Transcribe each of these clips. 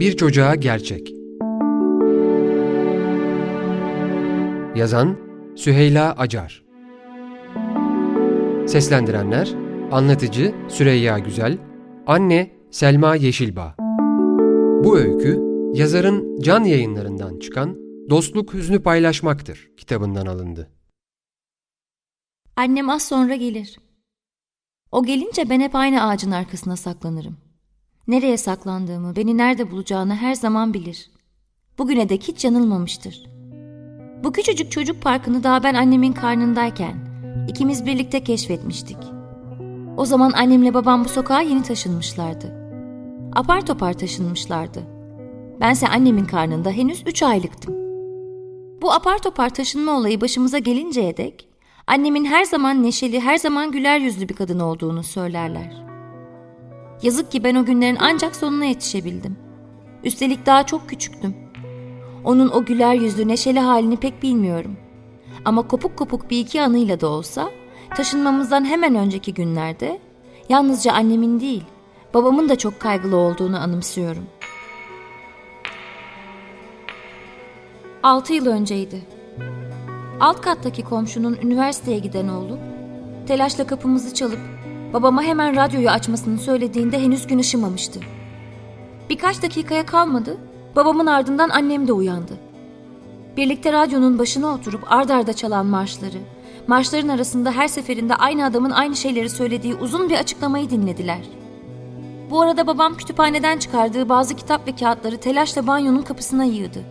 Bir Çocuğa Gerçek Yazan Süheyla Acar Seslendirenler Anlatıcı Süreyya Güzel Anne Selma Yeşilbağ Bu öykü yazarın can yayınlarından çıkan Dostluk Hüznü Paylaşmaktır kitabından alındı. Annem az sonra gelir. O gelince ben hep aynı ağacın arkasına saklanırım. Nereye saklandığımı, beni nerede bulacağını her zaman bilir. Bugüne dek hiç yanılmamıştır. Bu küçücük çocuk parkını daha ben annemin karnındayken ikimiz birlikte keşfetmiştik. O zaman annemle babam bu sokağa yeni taşınmışlardı. Apar topar taşınmışlardı. Bense annemin karnında henüz üç aylıktım. Bu apar topar taşınma olayı başımıza gelinceye dek annemin her zaman neşeli, her zaman güler yüzlü bir kadın olduğunu söylerler. Yazık ki ben o günlerin ancak sonuna yetişebildim. Üstelik daha çok küçüktüm. Onun o güler yüzlü, neşeli halini pek bilmiyorum. Ama kopuk kopuk bir iki anıyla da olsa taşınmamızdan hemen önceki günlerde yalnızca annemin değil, babamın da çok kaygılı olduğunu anımsıyorum. Altı yıl önceydi. Alt kattaki komşunun üniversiteye giden oğlu telaşla kapımızı çalıp babama hemen radyoyu açmasını söylediğinde henüz gün ışımamıştı. Birkaç dakikaya kalmadı, babamın ardından annem de uyandı. Birlikte radyonun başına oturup ard arda çalan marşları, marşların arasında her seferinde aynı adamın aynı şeyleri söylediği uzun bir açıklamayı dinlediler. Bu arada babam kütüphaneden çıkardığı bazı kitap ve kağıtları telaşla banyonun kapısına yığdı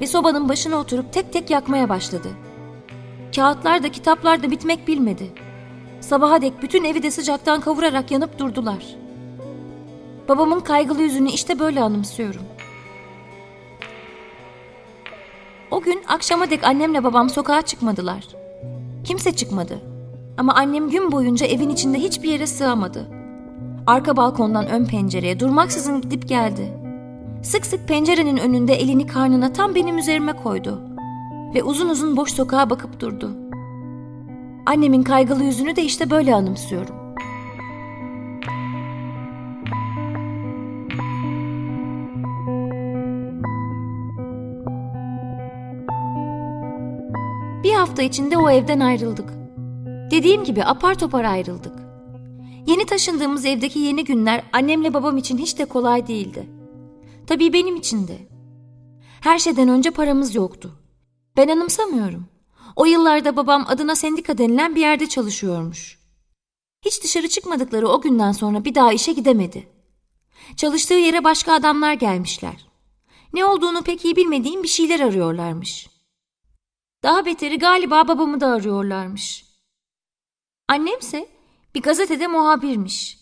ve sobanın başına oturup tek tek yakmaya başladı. Kağıtlar da kitaplar da bitmek bilmedi. Sabaha dek bütün evi de sıcaktan kavurarak yanıp durdular. Babamın kaygılı yüzünü işte böyle anımsıyorum. O gün akşama dek annemle babam sokağa çıkmadılar. Kimse çıkmadı. Ama annem gün boyunca evin içinde hiçbir yere sığamadı. Arka balkondan ön pencereye durmaksızın gidip geldi. Sık sık pencerenin önünde elini karnına tam benim üzerime koydu. Ve uzun uzun boş sokağa bakıp durdu. Annemin kaygılı yüzünü de işte böyle anımsıyorum. Bir hafta içinde o evden ayrıldık. Dediğim gibi apar topar ayrıldık. Yeni taşındığımız evdeki yeni günler annemle babam için hiç de kolay değildi. Tabii benim için de. Her şeyden önce paramız yoktu. Ben anımsamıyorum. O yıllarda babam adına sendika denilen bir yerde çalışıyormuş. Hiç dışarı çıkmadıkları o günden sonra bir daha işe gidemedi. Çalıştığı yere başka adamlar gelmişler. Ne olduğunu pek iyi bilmediğim bir şeyler arıyorlarmış. Daha beteri galiba babamı da arıyorlarmış. Annemse bir gazetede muhabirmiş.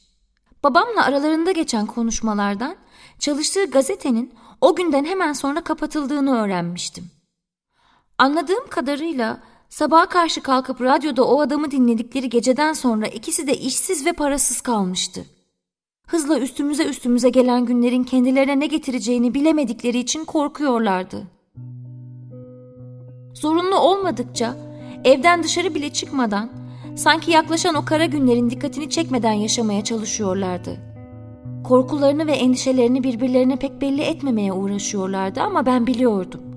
Babamla aralarında geçen konuşmalardan çalıştığı gazetenin o günden hemen sonra kapatıldığını öğrenmiştim. Anladığım kadarıyla sabaha karşı kalkıp radyoda o adamı dinledikleri geceden sonra ikisi de işsiz ve parasız kalmıştı. Hızla üstümüze üstümüze gelen günlerin kendilerine ne getireceğini bilemedikleri için korkuyorlardı. Zorunlu olmadıkça evden dışarı bile çıkmadan sanki yaklaşan o kara günlerin dikkatini çekmeden yaşamaya çalışıyorlardı. Korkularını ve endişelerini birbirlerine pek belli etmemeye uğraşıyorlardı ama ben biliyordum.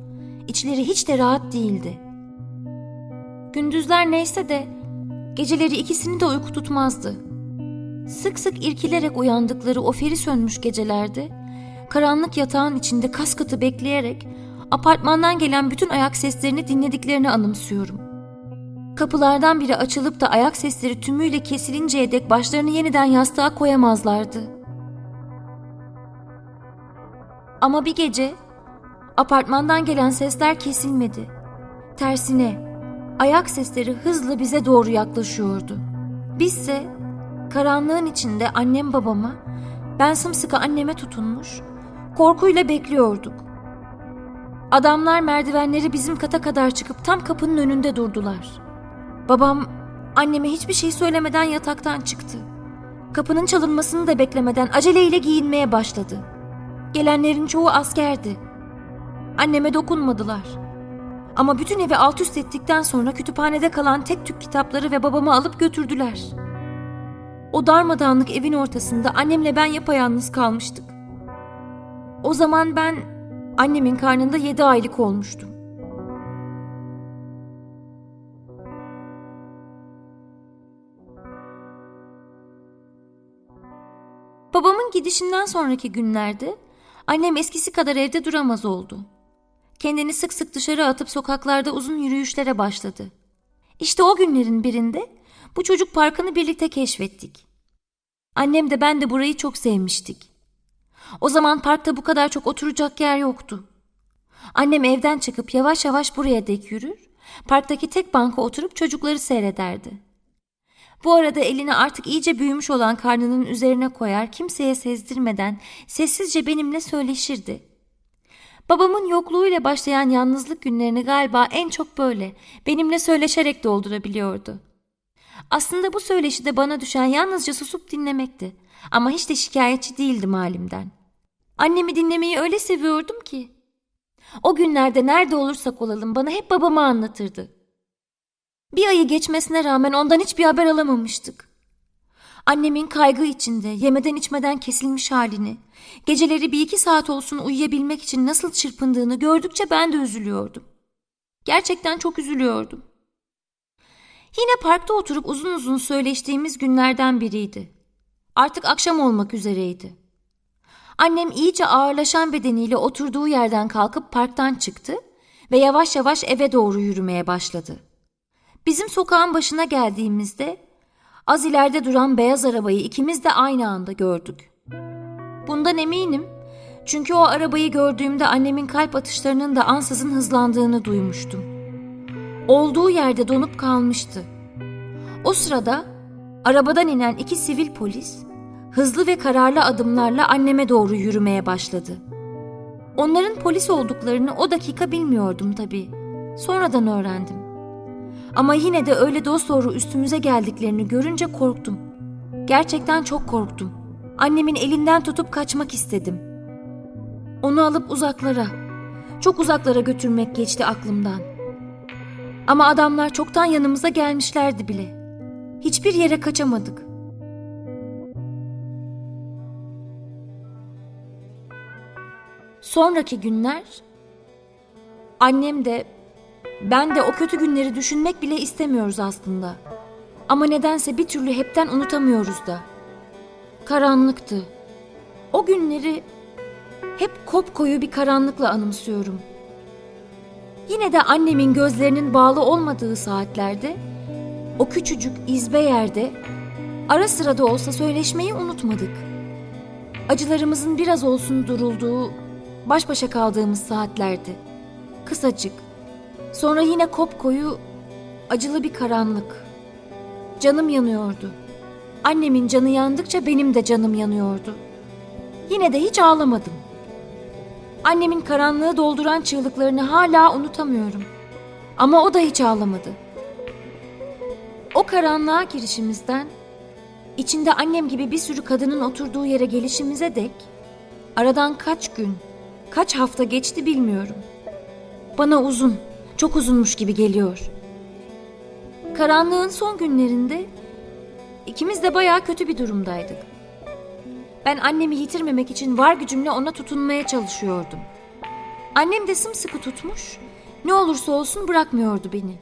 İçleri hiç de rahat değildi. Gündüzler neyse de geceleri ikisini de uyku tutmazdı. Sık sık irkilerek uyandıkları o feri sönmüş gecelerde karanlık yatağın içinde kas katı bekleyerek apartmandan gelen bütün ayak seslerini dinlediklerini anımsıyorum. Kapılardan biri açılıp da ayak sesleri tümüyle kesilinceye dek başlarını yeniden yastığa koyamazlardı. Ama bir gece apartmandan gelen sesler kesilmedi. Tersine ayak sesleri hızla bize doğru yaklaşıyordu. Bizse karanlığın içinde annem babama, ben sımsıkı anneme tutunmuş, korkuyla bekliyorduk. Adamlar merdivenleri bizim kata kadar çıkıp tam kapının önünde durdular. Babam anneme hiçbir şey söylemeden yataktan çıktı. Kapının çalınmasını da beklemeden aceleyle giyinmeye başladı. Gelenlerin çoğu askerdi. Anneme dokunmadılar. Ama bütün evi alt üst ettikten sonra kütüphanede kalan tek tük kitapları ve babamı alıp götürdüler. O darmadağınık evin ortasında annemle ben yapayalnız kalmıştık. O zaman ben annemin karnında yedi aylık olmuştum. Babamın gidişinden sonraki günlerde annem eskisi kadar evde duramaz oldu. Kendini sık sık dışarı atıp sokaklarda uzun yürüyüşlere başladı. İşte o günlerin birinde bu çocuk parkını birlikte keşfettik. Annem de ben de burayı çok sevmiştik. O zaman parkta bu kadar çok oturacak yer yoktu. Annem evden çıkıp yavaş yavaş buraya dek yürür, parktaki tek banka oturup çocukları seyrederdi. Bu arada elini artık iyice büyümüş olan karnının üzerine koyar, kimseye sezdirmeden sessizce benimle söyleşirdi. Babamın yokluğuyla başlayan yalnızlık günlerini galiba en çok böyle benimle söyleşerek doldurabiliyordu. Aslında bu söyleşide bana düşen yalnızca susup dinlemekti. Ama hiç de şikayetçi değildim halimden. Annemi dinlemeyi öyle seviyordum ki. O günlerde nerede olursak olalım bana hep babamı anlatırdı. Bir ayı geçmesine rağmen ondan hiçbir haber alamamıştık. Annemin kaygı içinde, yemeden içmeden kesilmiş halini, geceleri bir iki saat olsun uyuyabilmek için nasıl çırpındığını gördükçe ben de üzülüyordum. Gerçekten çok üzülüyordum. Yine parkta oturup uzun uzun söyleştiğimiz günlerden biriydi. Artık akşam olmak üzereydi. Annem iyice ağırlaşan bedeniyle oturduğu yerden kalkıp parktan çıktı ve yavaş yavaş eve doğru yürümeye başladı. Bizim sokağın başına geldiğimizde az ileride duran beyaz arabayı ikimiz de aynı anda gördük. Bundan eminim çünkü o arabayı gördüğümde annemin kalp atışlarının da ansızın hızlandığını duymuştum. Olduğu yerde donup kalmıştı. O sırada arabadan inen iki sivil polis hızlı ve kararlı adımlarla anneme doğru yürümeye başladı. Onların polis olduklarını o dakika bilmiyordum tabii. Sonradan öğrendim. Ama yine de öyle dosdoğru üstümüze geldiklerini görünce korktum. Gerçekten çok korktum. Annemin elinden tutup kaçmak istedim. Onu alıp uzaklara, çok uzaklara götürmek geçti aklımdan. Ama adamlar çoktan yanımıza gelmişlerdi bile. Hiçbir yere kaçamadık. Sonraki günler annem de ben de o kötü günleri düşünmek bile istemiyoruz aslında. Ama nedense bir türlü hepten unutamıyoruz da. Karanlıktı. O günleri hep kopkoyu bir karanlıkla anımsıyorum. Yine de annemin gözlerinin bağlı olmadığı saatlerde o küçücük izbe yerde ara sıra da olsa söyleşmeyi unutmadık. Acılarımızın biraz olsun durulduğu, baş başa kaldığımız saatlerdi. Kısacık. Sonra yine kopkoyu, acılı bir karanlık. Canım yanıyordu. Annemin canı yandıkça benim de canım yanıyordu. Yine de hiç ağlamadım. Annemin karanlığı dolduran çığlıklarını hala unutamıyorum. Ama o da hiç ağlamadı. O karanlığa girişimizden, içinde annem gibi bir sürü kadının oturduğu yere gelişimize dek, aradan kaç gün, kaç hafta geçti bilmiyorum. Bana uzun, çok uzunmuş gibi geliyor. Karanlığın son günlerinde ikimiz de bayağı kötü bir durumdaydık. Ben annemi yitirmemek için var gücümle ona tutunmaya çalışıyordum. Annem de sımsıkı tutmuş, ne olursa olsun bırakmıyordu beni.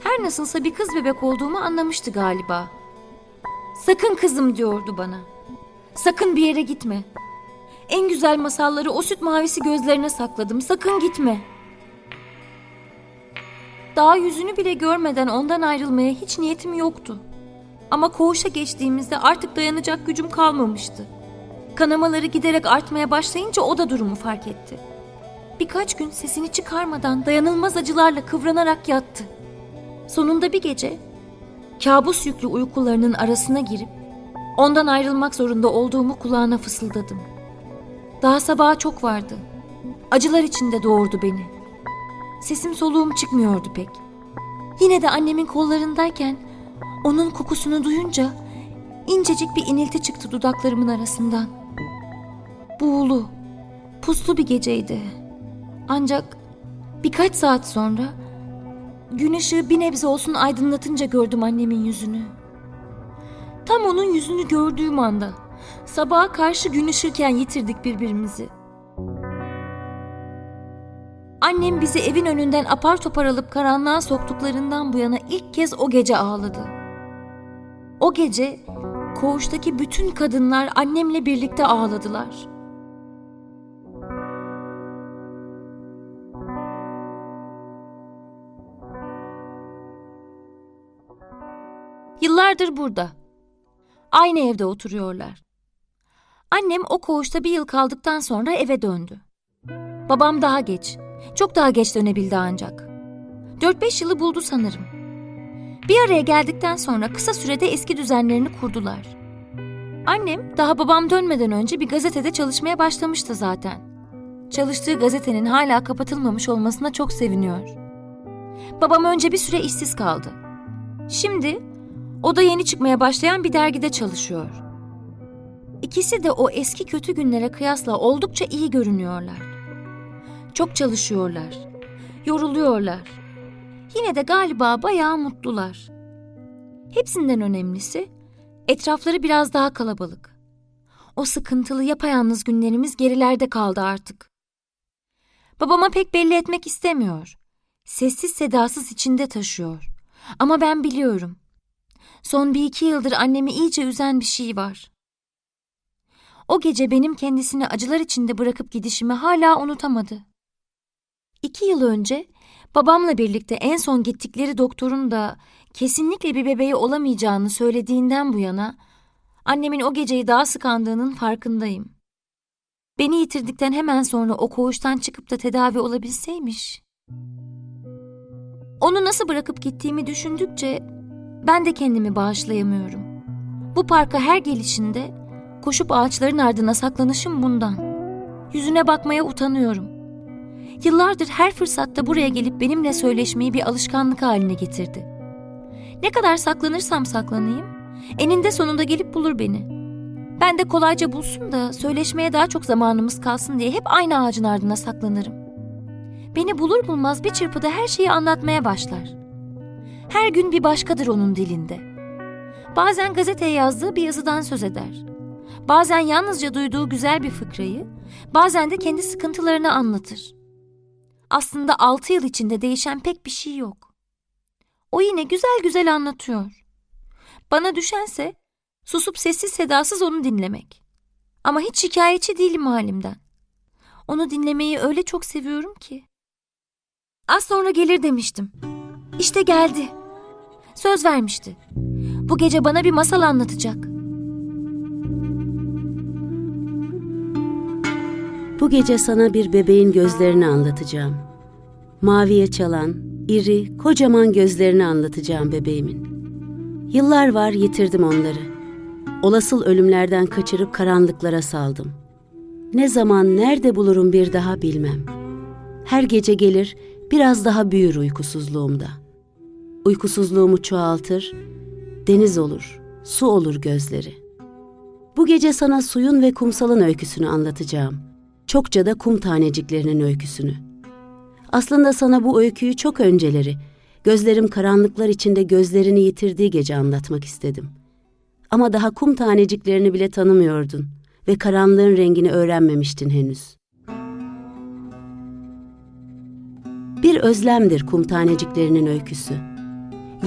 Her nasılsa bir kız bebek olduğumu anlamıştı galiba. Sakın kızım diyordu bana. Sakın bir yere gitme. En güzel masalları o süt mavisi gözlerine sakladım. Sakın gitme. Daha yüzünü bile görmeden ondan ayrılmaya hiç niyetim yoktu. Ama koğuşa geçtiğimizde artık dayanacak gücüm kalmamıştı. Kanamaları giderek artmaya başlayınca o da durumu fark etti. Birkaç gün sesini çıkarmadan dayanılmaz acılarla kıvranarak yattı. Sonunda bir gece kabus yüklü uykularının arasına girip ondan ayrılmak zorunda olduğumu kulağına fısıldadım. Daha sabaha çok vardı. Acılar içinde doğurdu beni. Sesim soluğum çıkmıyordu pek. Yine de annemin kollarındayken onun kokusunu duyunca incecik bir inilti çıktı dudaklarımın arasından. Buğulu, puslu bir geceydi. Ancak birkaç saat sonra gün ışığı bir nebze olsun aydınlatınca gördüm annemin yüzünü. Tam onun yüzünü gördüğüm anda sabaha karşı gün ışırken yitirdik birbirimizi. Annem bizi evin önünden apar topar alıp karanlığa soktuklarından bu yana ilk kez o gece ağladı. O gece koğuştaki bütün kadınlar annemle birlikte ağladılar. Yıllardır burada. Aynı evde oturuyorlar. Annem o koğuşta bir yıl kaldıktan sonra eve döndü. Babam daha geç, çok daha geç dönebildi ancak. 4-5 yılı buldu sanırım. Bir araya geldikten sonra kısa sürede eski düzenlerini kurdular. Annem daha babam dönmeden önce bir gazetede çalışmaya başlamıştı zaten. Çalıştığı gazetenin hala kapatılmamış olmasına çok seviniyor. Babam önce bir süre işsiz kaldı. Şimdi o da yeni çıkmaya başlayan bir dergide çalışıyor. İkisi de o eski kötü günlere kıyasla oldukça iyi görünüyorlar. Çok çalışıyorlar. Yoruluyorlar. Yine de galiba bayağı mutlular. Hepsinden önemlisi etrafları biraz daha kalabalık. O sıkıntılı yapayalnız günlerimiz gerilerde kaldı artık. Babama pek belli etmek istemiyor. Sessiz sedasız içinde taşıyor. Ama ben biliyorum. Son bir iki yıldır annemi iyice üzen bir şey var. O gece benim kendisini acılar içinde bırakıp gidişimi hala unutamadı. İki yıl önce babamla birlikte en son gittikleri doktorun da kesinlikle bir bebeği olamayacağını söylediğinden bu yana annemin o geceyi daha sık andığının farkındayım. Beni yitirdikten hemen sonra o koğuştan çıkıp da tedavi olabilseymiş. Onu nasıl bırakıp gittiğimi düşündükçe ben de kendimi bağışlayamıyorum. Bu parka her gelişinde koşup ağaçların ardına saklanışım bundan. Yüzüne bakmaya utanıyorum. Yıllardır her fırsatta buraya gelip benimle söyleşmeyi bir alışkanlık haline getirdi. Ne kadar saklanırsam saklanayım, eninde sonunda gelip bulur beni. Ben de kolayca bulsun da söyleşmeye daha çok zamanımız kalsın diye hep aynı ağacın ardına saklanırım. Beni bulur bulmaz bir çırpıda her şeyi anlatmaya başlar. Her gün bir başkadır onun dilinde. Bazen gazeteye yazdığı bir yazıdan söz eder. Bazen yalnızca duyduğu güzel bir fıkrayı, bazen de kendi sıkıntılarını anlatır. Aslında altı yıl içinde değişen pek bir şey yok. O yine güzel güzel anlatıyor. Bana düşense susup sessiz sedasız onu dinlemek. Ama hiç şikayetçi değilim halimden. Onu dinlemeyi öyle çok seviyorum ki. Az sonra gelir demiştim. İşte geldi. Söz vermişti. Bu gece bana bir masal anlatacak. Bu gece sana bir bebeğin gözlerini anlatacağım. Maviye çalan, iri, kocaman gözlerini anlatacağım bebeğimin. Yıllar var yitirdim onları. Olasıl ölümlerden kaçırıp karanlıklara saldım. Ne zaman nerede bulurum bir daha bilmem. Her gece gelir, biraz daha büyür uykusuzluğumda. Uykusuzluğumu çoğaltır, deniz olur, su olur gözleri. Bu gece sana suyun ve kumsalın öyküsünü anlatacağım. Çokça da kum taneciklerinin öyküsünü. Aslında sana bu öyküyü çok önceleri, gözlerim karanlıklar içinde gözlerini yitirdiği gece anlatmak istedim. Ama daha kum taneciklerini bile tanımıyordun ve karanlığın rengini öğrenmemiştin henüz. Bir özlemdir kum taneciklerinin öyküsü.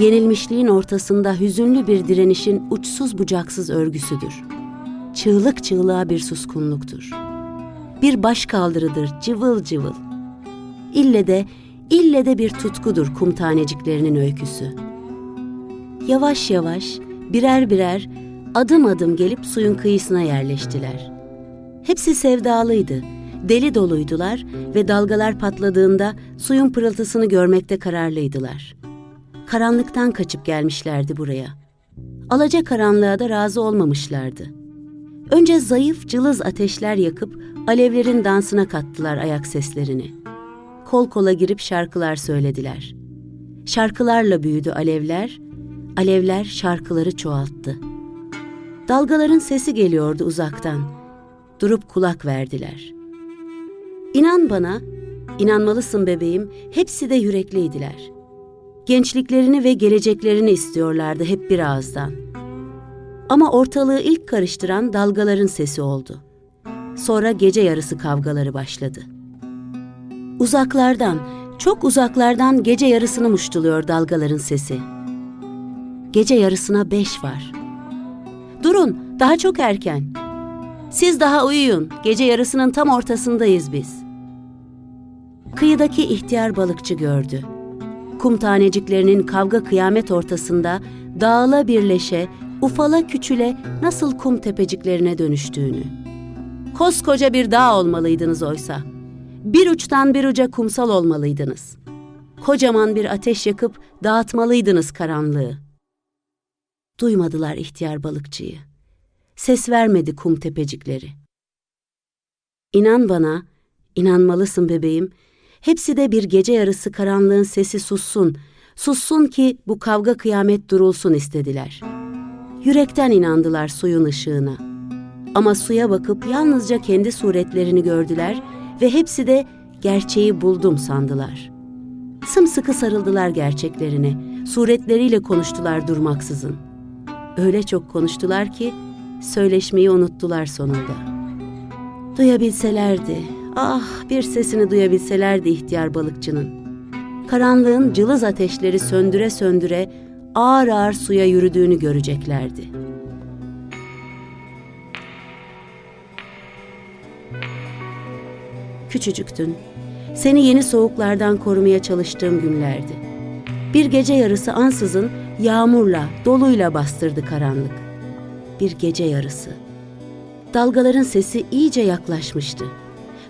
Yenilmişliğin ortasında hüzünlü bir direnişin uçsuz bucaksız örgüsüdür. Çığlık çığlığa bir suskunluktur. Bir baş kaldırıdır cıvıl cıvıl. İlle de, ille de bir tutkudur kum taneciklerinin öyküsü. Yavaş yavaş, birer birer, adım adım gelip suyun kıyısına yerleştiler. Hepsi sevdalıydı, deli doluydular ve dalgalar patladığında suyun pırıltısını görmekte kararlıydılar. Karanlıktan kaçıp gelmişlerdi buraya. Alaca karanlığa da razı olmamışlardı. Önce zayıf cılız ateşler yakıp alevlerin dansına kattılar ayak seslerini. Kol kola girip şarkılar söylediler. Şarkılarla büyüdü alevler, alevler şarkıları çoğalttı. Dalgaların sesi geliyordu uzaktan. Durup kulak verdiler. İnan bana, inanmalısın bebeğim, hepsi de yürekliydiler. Gençliklerini ve geleceklerini istiyorlardı hep bir ağızdan. Ama ortalığı ilk karıştıran dalgaların sesi oldu. Sonra gece yarısı kavgaları başladı. Uzaklardan, çok uzaklardan gece yarısını muştuluyor dalgaların sesi. Gece yarısına beş var. Durun, daha çok erken. Siz daha uyuyun, gece yarısının tam ortasındayız biz. Kıyıdaki ihtiyar balıkçı gördü. Kum taneciklerinin kavga kıyamet ortasında dağıla birleşe, ufala küçüle nasıl kum tepeciklerine dönüştüğünü. Koskoca bir dağ olmalıydınız oysa. Bir uçtan bir uca kumsal olmalıydınız. Kocaman bir ateş yakıp dağıtmalıydınız karanlığı. Duymadılar ihtiyar balıkçıyı. Ses vermedi kum tepecikleri. İnan bana, inanmalısın bebeğim. Hepsi de bir gece yarısı karanlığın sesi sussun. Sussun ki bu kavga kıyamet durulsun istediler. Yürekten inandılar suyun ışığına. Ama suya bakıp yalnızca kendi suretlerini gördüler ve hepsi de gerçeği buldum sandılar. Sımsıkı sarıldılar gerçeklerine, suretleriyle konuştular durmaksızın. Öyle çok konuştular ki söyleşmeyi unuttular sonunda. Duyabilselerdi, ah bir sesini duyabilselerdi ihtiyar balıkçının. Karanlığın cılız ateşleri söndüre söndüre ağır ağır suya yürüdüğünü göreceklerdi. Küçücüktün. Seni yeni soğuklardan korumaya çalıştığım günlerdi. Bir gece yarısı ansızın yağmurla, doluyla bastırdı karanlık. Bir gece yarısı. Dalgaların sesi iyice yaklaşmıştı.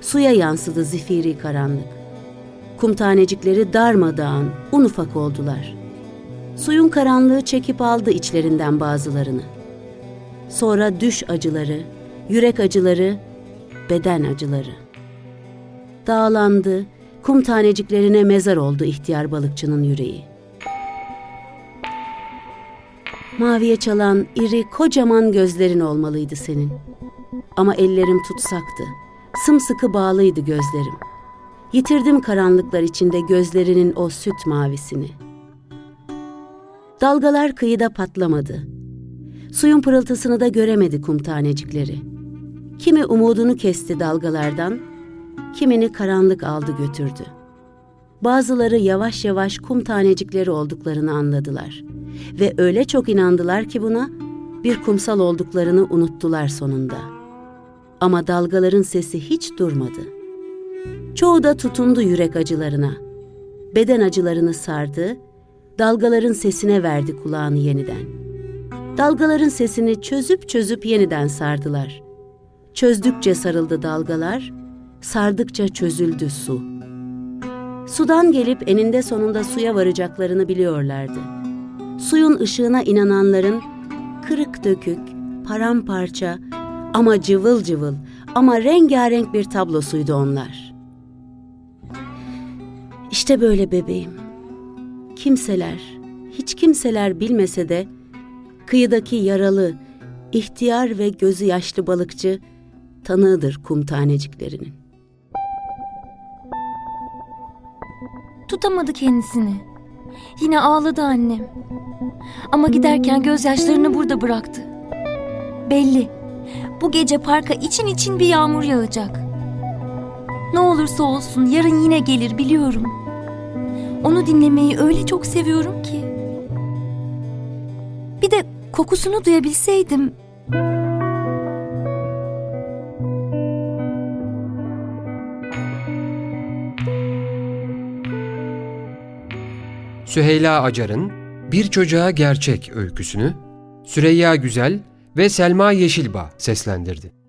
Suya yansıdı zifiri karanlık. Kum tanecikleri darmadağın, un ufak oldular. Suyun karanlığı çekip aldı içlerinden bazılarını. Sonra düş acıları, yürek acıları, beden acıları. Dağlandı, kum taneciklerine mezar oldu ihtiyar balıkçının yüreği. Maviye çalan iri kocaman gözlerin olmalıydı senin. Ama ellerim tutsaktı. Sımsıkı bağlıydı gözlerim. Yitirdim karanlıklar içinde gözlerinin o süt mavisini. Dalgalar kıyıda patlamadı. Suyun pırıltısını da göremedi kum tanecikleri. Kimi umudunu kesti dalgalardan, kimini karanlık aldı götürdü. Bazıları yavaş yavaş kum tanecikleri olduklarını anladılar ve öyle çok inandılar ki buna bir kumsal olduklarını unuttular sonunda. Ama dalgaların sesi hiç durmadı. Çoğu da tutundu yürek acılarına. Beden acılarını sardı, dalgaların sesine verdi kulağını yeniden. Dalgaların sesini çözüp çözüp yeniden sardılar. Çözdükçe sarıldı dalgalar, sardıkça çözüldü su. Sudan gelip eninde sonunda suya varacaklarını biliyorlardı. Suyun ışığına inananların kırık dökük, paramparça ama cıvıl cıvıl ama rengarenk bir tablosuydu onlar. İşte böyle bebeğim. Kimseler, hiç kimseler bilmese de kıyıdaki yaralı, ihtiyar ve gözü yaşlı balıkçı tanığıdır kum taneciklerinin. Tutamadı kendisini. Yine ağladı annem. Ama giderken gözyaşlarını burada bıraktı. Belli. Bu gece parka için için bir yağmur yağacak. Ne olursa olsun yarın yine gelir biliyorum. Onu dinlemeyi öyle çok seviyorum ki. Bir de kokusunu duyabilseydim. Süheyla Acar'ın Bir Çocuğa Gerçek öyküsünü Süreyya Güzel ve Selma Yeşilbağ seslendirdi.